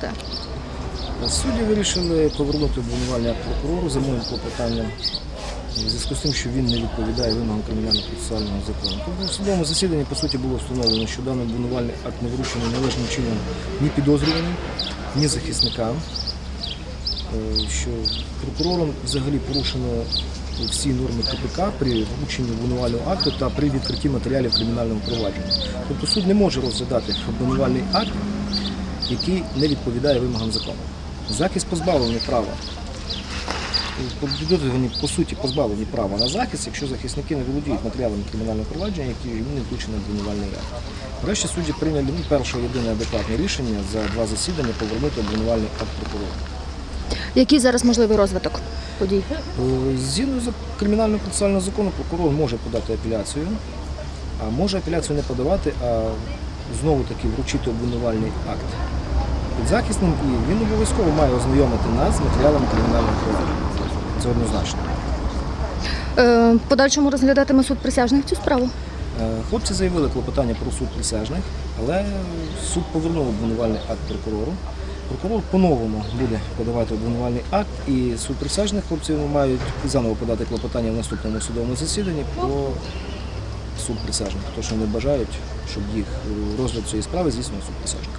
Та. Судді вирішили повернути обвинувальний акт прокурору за моїм клопотанням в зв'язку з тим, що він не відповідає вимогам кримінально-процесуального закону. Тобто в судовому засіданні по суті було встановлено, що даний обвинувальний акт не вручений належним чином ні підозрюваним, ні захисникам, Е, що прокурором взагалі порушено всі норми КПК при врученні обвинувального акту та при відкритті матеріалів кримінального провадження. Тобто суд не може розглядати обвинувальний акт, який не відповідає вимогам закону. Захист позбавлений права. Підозрювані, по суті, позбавлені права на захист, якщо захисники не володіють матеріалами кримінального провадження, які їм не включені в обвинувальний акт. Врешті судді прийняли перше єдине адекватне рішення за два засідання повернути обвинувальний акт прокурора. Який зараз можливий розвиток подій? Е, Згідно з кримінального процесуального закону, прокурор може подати апеляцію, а може апеляцію не подавати, а знову таки вручити обвинувальний акт підзахисним, і він обов'язково має ознайомити нас з матеріалами кримінального провадження. Це однозначно. Е, в подальшому розглядатиме суд присяжних цю справу. Е, Хлопці заявили клопотання про суд присяжних, але суд повернув обвинувальний акт прокурору. Прокурор по-новому буде подавати обвинувальний акт, і суд присяжних хлопців мають заново подати клопотання в наступному судовому засіданні про суд присяжних, Хто що не бажають, щоб їх е, розгляд цієї справи здійснював суд присяжних.